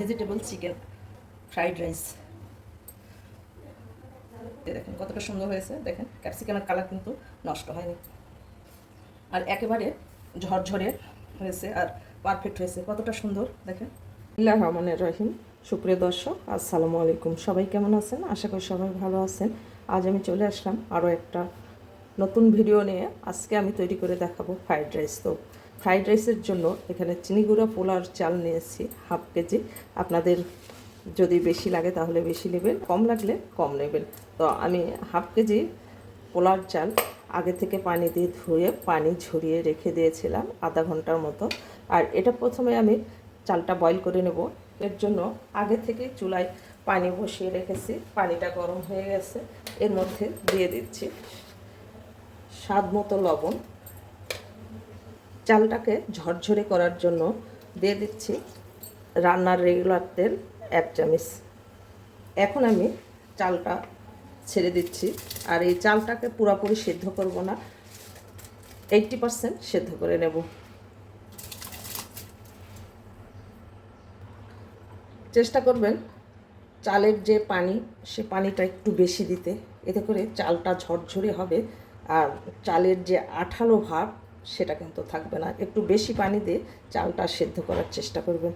Vegetable chicken fried rice দেখেন, কতটা সুন্দর হয়েছে। দেখেন ক্যাপসিকামের কালার কিন্তু নষ্ট হয়নি। আর একেবারে ঝরঝরে হয়েছে আর পারফেক্ট হয়েছে। কতটা সুন্দর, দেখেন। ইল্লাহ রহমানের রহিম। সুপ্রিয় দর্শক, আসসালামু আলাইকুম। সবাই কেমন আছেন? আশা করি সবাই ভালো আছেন। আজ আমি চলে আসলাম আরও একটা নতুন ভিডিও নিয়ে। আজকে আমি তৈরি করে দেখাবো ফ্রাইড রাইস তো ফ্রাইড রাইসের জন্য এখানে চিনি গুঁড়া পোলার চাল নিয়েছি, হাফ কেজি। আপনাদের যদি বেশি লাগে তাহলে বেশি নেবেন, কম লাগলে কম নেবেন। তো আমি হাফ কেজি পোলার চাল আগে থেকে পানি দিয়ে ধুয়ে, পানি ঝরিয়ে রেখে দিয়েছিলাম আধা ঘণ্টার মতো। আর এটা প্রথমে আমি চালটা বয়ল করে নেব। এর জন্য আগে থেকে চুলায় পানি বসিয়ে রেখেছি। পানিটা গরম হয়ে গেছে। এর মধ্যে দিয়ে দিচ্ছি স্বাদ মতো লবণ। চালটাকে ঝরঝরে করার জন্য দিয়ে দিচ্ছি রান্নার রেগুলার তেল এক চামচ। এখন আমি চালটা ছেড়ে দিচ্ছি আর এই চালটাকে পুরোপুরি সেদ্ধ করব না। এইটটি পারসেন্ট সেদ্ধ করে নেব। চেষ্টা করবেন চালের যে পানি, সে পানিটা একটু বেশি দিতে। এতে করে চালটা ঝরঝরে হবে আর চালের যে আঠালো ভাব সেটা কিন্তু থাকবে না। একটু বেশি পানি দিয়ে চালটা সেদ্ধ করার চেষ্টা করবেন।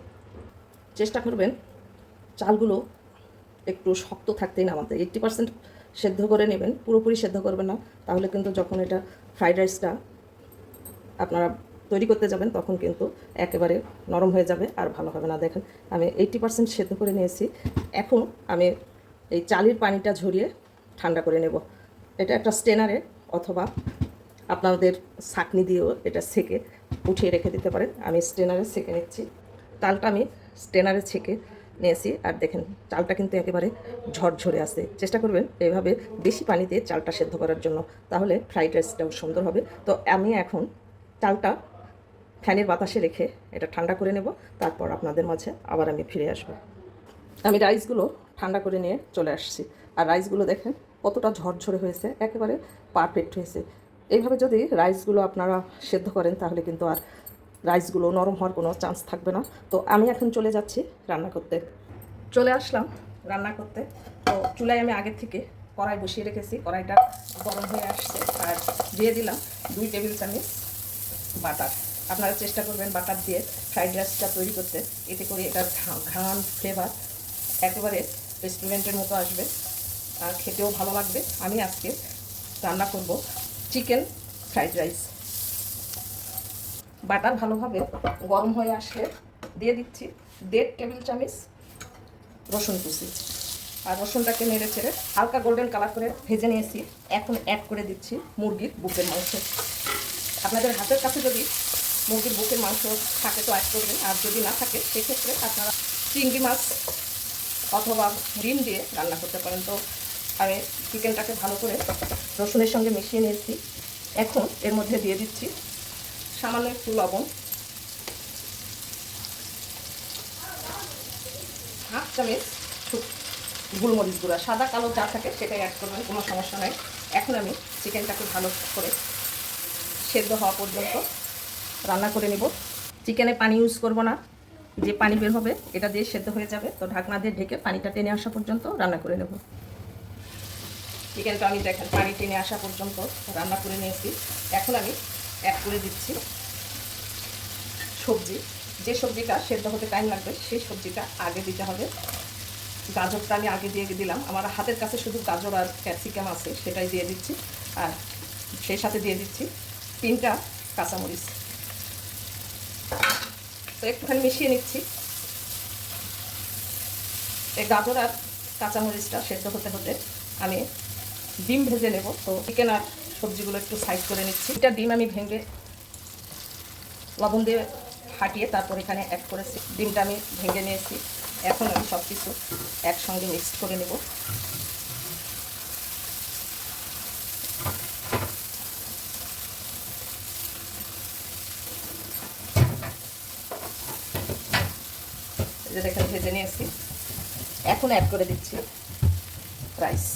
চেষ্টা করবেন চালগুলো একটু শক্ত থাকতেই নামাতে। এইট্টি পার্সেন্ট সেদ্ধ করে নেবেন, পুরোপুরি সেদ্ধ করবেন না। তাহলে কিন্তু যখন এটা ফ্রাইড রাইসটা আপনারা তৈরি করতে যাবেন, তখন কিন্তু একেবারে নরম হয়ে যাবে আর ভালো হবে না। দেখেন, আমি এইট্টি পার্সেন্ট সেদ্ধ করে নিয়েছি। এখন আমি এই চালের পানিটা ঝরিয়ে ঠান্ডা করে নেব। এটা একটা স্টেনারে অথবা আপনাদের ছাকনি দিয়েও এটা সেকে উঠিয়ে রেখে দিতে পারেন। আমি স্টেনারে সেকে নিচ্ছি। চালটা আমি স্টেনারে ছেঁকে নিয়েছি। আর দেখেন, চালটা কিন্তু একেবারে ঝরঝরে আছে। চেষ্টা করবেন এভাবে বেশি পানি দিয়ে চালটা সেদ্ধ করার জন্য। তাহলে ফ্রাইড রাইসটাও সুন্দর হবে। তো আমি এখন চালটা ফ্যানের বাতাসে রেখে এটা ঠান্ডা করে নেব। তারপর আপনাদের মাঝে আবার আমি ফিরে আসব। আমি রাইসগুলো ঠান্ডা করে নিয়ে চলে আসছি। আর রাইসগুলো দেখেন কতটা ঝরঝরে হয়েছে। একেবারে পারফেক্ট হয়েছে। এইভাবে যদি রাইসগুলো আপনারা সেদ্ধ করেন, তাহলে কিন্তু আর রাইসগুলো নরম হওয়ার কোনো চান্স থাকবে না। তো আমি এখন চলে যাচ্ছি রান্না করতে। চলে আসলাম রান্না করতে। তো চুলায় আমি আগে থেকে কড়াই বসিয়ে রেখেছি। কড়াইটা গরম হয়ে আসছে আর দিয়ে দিলাম দুই টেবিল চামচ বাটার। আপনারা চেষ্টা করবেন বাটার দিয়ে ফ্রাইড রাইসটা তৈরি করতে। এতে করে এটা ঘান ফ্লেভার একেবারে রেস্টুরেন্টের মতো আসবে। আর খেতেও ভালো লাগবে। আমি আজকে রান্না করব চিকেন, ফ্রাইড রাইস। বাটার ভালোভাবে গরম হয়ে আসলে দিয়ে দিচ্ছি দেড় টেবিল চামচ রসুন কুচি। আর রসুনটাকে নেড়ে ছেড়ে হালকা গোল্ডেন কালার করে ভেজে নিয়েছি। এখন অ্যাড করে দিচ্ছি মুরগির বুকের মাংস। আপনাদের হাতের কাছে যদি মুরগির বুকের মাংস থাকে তো অ্যাড করবেন। আর যদি না থাকে, সেক্ষেত্রে আপনারা চিংড়ি মাছ অথবা ডিম দিয়ে রান্না করতে পারেন। তো আমি চিকেনটাকে ভালো করে রসুনের সঙ্গে মিশিয়ে নিয়েছি। এখন এর মধ্যে দিয়ে দিচ্ছি সামান্য একটু লবণ। হাফ চামচ গোলমরিচ গুঁড়া, সাদা, কালো যা থাকে সেটাই অ্যাড করবেন, কোনো সমস্যা নাই। এখন আমি চিকেনটাকে ভালো করে সেদ্ধ হওয়া পর্যন্ত রান্না করে নেব। চিকেনে পানি ইউজ করব না, যে পানি বের হবে এটা দিয়ে সেদ্ধ হয়ে যাবে। তো ঢাকনা দিয়ে ঢেকে পানিটা টেনে আসা পর্যন্ত রান্না করে নেব। চিকেনটা আমি দেখেন, পানি টেনে আসা পর্যন্ত রান্না করে নিয়েছি। এখন আমি অ্যাড করে দিচ্ছি সবজি। যে সবজিটা সেদ্ধ হতে টাইম লাগবে, সেই সবজিটা আগে দিতে হবে। গাজরটা আমি আগে দিয়ে দিলাম। আমার হাতের কাছে শুধু গাজর আর ক্যাপসিকাম আছে, সেটাই দিয়ে দিচ্ছি। আর সেই সাথে দিয়ে দিচ্ছি তিনটা কাঁচামরিচ। তো একটুখানি মিশিয়ে নিচ্ছি। এই গাজর আর কাঁচামরিচটা সেদ্ধ হতে হতে আমি ডিম ভেজে নেব। তো চিকেন আর সবজিগুলো একটু সাইড করে নিচ্ছি। এটা ডিম আমি ভেঙে লবণ দিয়ে ফাটিয়ে তারপর এখানে অ্যাড করেছি। ডিমটা আমি ভেঙে নিয়েছি। এখন আমি সব কিছু একসঙ্গে মিক্স করে নেব। যে দেখেন, ভেজে নিয়েছি। এখন অ্যাড করে দিচ্ছি রাইস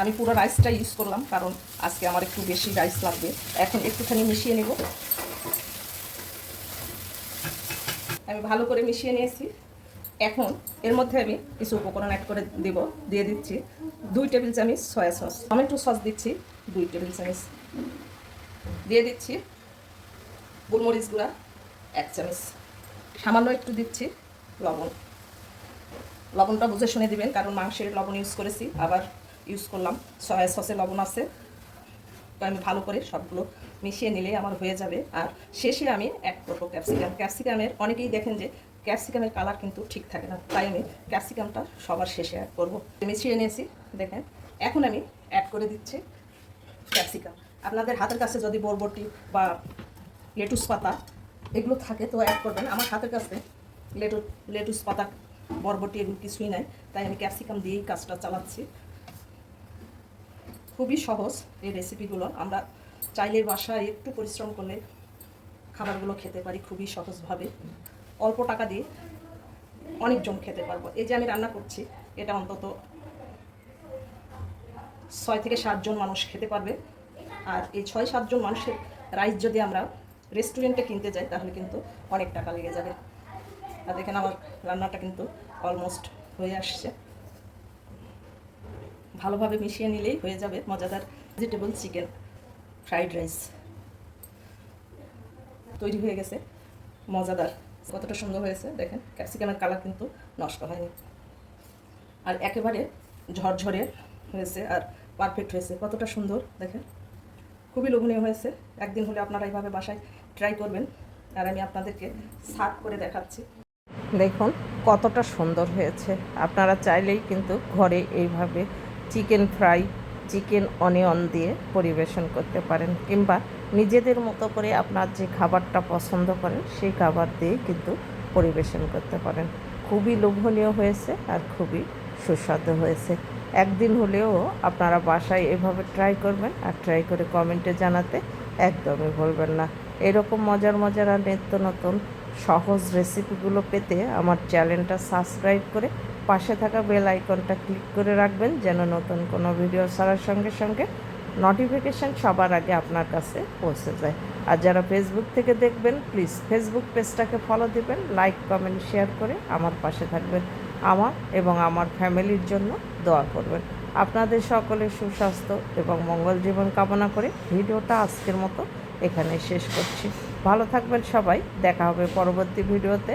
আমি পুরো রাইসটা ইউজ করলাম, কারণ আজকে আমার একটু বেশি রাইস লাগবে। এখন একটুখানি মিশিয়ে নেব। আমি ভালো করে মিশিয়ে নিয়েছি। এখন এর মধ্যে আমি কিছু উপকরণ অ্যাড করে দেব, দিয়ে দিচ্ছি দুই টেবিল চামচ সয়া সস টমেটো সস দিচ্ছি, দুই টেবিল চামচ। দিয়ে দিচ্ছি গোলমরিচ গুঁড়া, এক চামচ। সামান্য একটু দিচ্ছি লবণ। লবণটা বুঝে শুনে দিবেন, কারণ মাংসের লবণ ইউজ করেছি, আবার ইউজ করলাম। সয়া সসে লবণ আছে। তো আমি ভালো করে সবগুলো মিশিয়ে নিলে আমার হয়ে যাবে। আর শেষে আমি এক কোটো ক্যাপসিকাম ক্যাপসিকামের অনেকেই দেখেন যে ক্যাপসিকামের কালার কিন্তু ঠিক থাকে না। তাই আমি ক্যাপসিকামটা সবার শেষে অ্যাড করব। মিশিয়ে নিয়েছি, দেখেন। এখন আমি অ্যাড করে দিচ্ছি ক্যাপসিকাম আপনাদের হাতের কাছে যদি বরবটি বা লেটুস পাতা এগুলো থাকে, তো অ্যাড করবেন। আমার হাতের কাছে লেটু লেটুস পাতা, বরবটি এগুলো কিছুই নাই। তাই আমি ক্যাপসিকাম দিয়েই কাজটা চালাচ্ছি। খুবই সহজ এই রেসিপিগুলো আমরা চাইলে বাসায় একটু পরিশ্রম করলে খাবারগুলো খেতে পারি খুবই সহজভাবে। অল্প টাকা দিয়ে অনেকজন খেতে পারব। এই যে আমি রান্না করছি, এটা অন্তত ছয় থেকে সাতজন মানুষ খেতে পারবে। আর এই ছয় সাতজন মানুষের রাইস যদি আমরা রেস্টুরেন্টে কিনতে যাই, তাহলে কিন্তু অনেক টাকা লেগে যাবে। আর দেখেন আমার রান্নাটা কিন্তু অলমোস্ট হয়ে আসছে। ভালোভাবে মিশিয়ে নিলেই হয়ে যাবে মজাদার ভেজিটেবল চিকেন ফ্রাইড রাইস তৈরি হয়ে গেছে, মজাদার। কতটা সুন্দর হয়েছে, দেখেন ক্যাপসিকামের কালার কিন্তু নষ্ট হয়নি। আর একেবারে ঝরঝরে হয়েছে আর পারফেক্ট হয়েছে। কতটা সুন্দর, দেখেন। খুবই লোভনীয় হয়েছে। একদিন হলে আপনারা এইভাবে বাসায় ট্রাই করবেন। আর আমি আপনাদেরকে সার্ভ করে দেখাচ্ছি। দেখুন, কতটা সুন্দর হয়েছে। আপনারা চাইলেই কিন্তু ঘরে এইভাবে চিকেন ফ্রাই, চিকেন অনিয়ন দিয়ে পরিবেশন করতে পারেন কিংবা নিজেদের মতো করে আপনার যে খাবারটা পছন্দ করেন, সেই খাবার দিয়ে কিন্তু পরিবেশন করতে পারেন। খুবই লোভনীয় হয়েছে আর খুবই সুস্বাদু হয়েছে। একদিন হলেও আপনারা বাসায় এভাবে ট্রাই করবেন আর ট্রাই করে কমেন্টে জানাতে একদমই ভুলবেন না। এরকম মজার মজার আর নিত্য নতুন সহজ রেসিপিগুলো পেতে আমার চ্যানেলটা সাবস্ক্রাইব করে পাশে থাকা বেল আইকনটা ক্লিক করে রাখবেন যেন নতুন কোনো ভিডিও ছাড়ার সঙ্গে সঙ্গে নোটিফিকেশান সবার আগে আপনার কাছে পৌঁছে যায়। আর যারা ফেসবুক থেকে দেখবেন প্লিজ ফেসবুক পেজটাকে ফলো দিবেন লাইক কমেন্ট শেয়ার করে আমার পাশে থাকবেন। আমার এবং আমার ফ্যামিলির জন্য দোয়া করবেন। আপনাদের সকলের সুস্বাস্থ্য এবং মঙ্গল জীবন কামনা করে ভিডিওটা আজকের মতো এখানে শেষ করছি। ভালো থাকবেন সবাই, দেখা হবে পরবর্তী ভিডিওতে।